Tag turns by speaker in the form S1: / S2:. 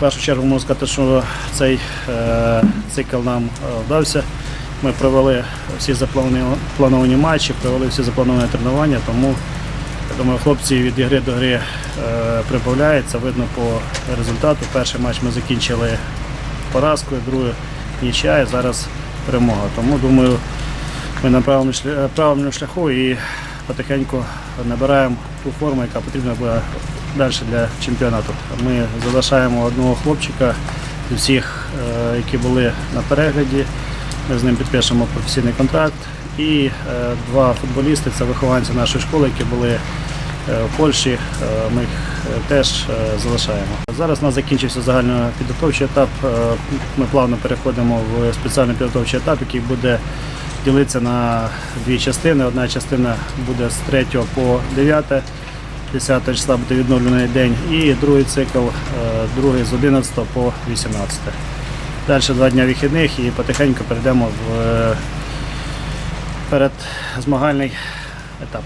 S1: першу чергу можу сказати, що цей е, цикл нам е, вдався. Ми провели всі заплановані плановані матчі, провели всі заплановані тренування, тому я думаю, хлопці від ігри до гри е, прибавляються, видно по результату. Перший матч ми закінчили поразкою, другий нічия, і зараз перемога. Тому думаю, ми на правильному шляху і потихеньку набираємо ту форму, яка потрібна буде далі для чемпіонату. Ми залишаємо одного хлопчика з всіх, е, які були на перегляді. Ми з ним підпишемо професійний контракт. І е, два футболісти це вихованці нашої школи, які були е, в Польщі. Ми їх теж залишаємо. Зараз у нас закінчився загальнопідготовчий етап. Ми плавно переходимо в спеціальний підготовчий етап, який буде ділитися на дві частини. Одна частина буде з 3 по 9, 10 числа буде відновлений день, і другий цикл, е, другий з 11 по 18. Далі два дні вихідних і потихеньку перейдемо в передзмагальний етап.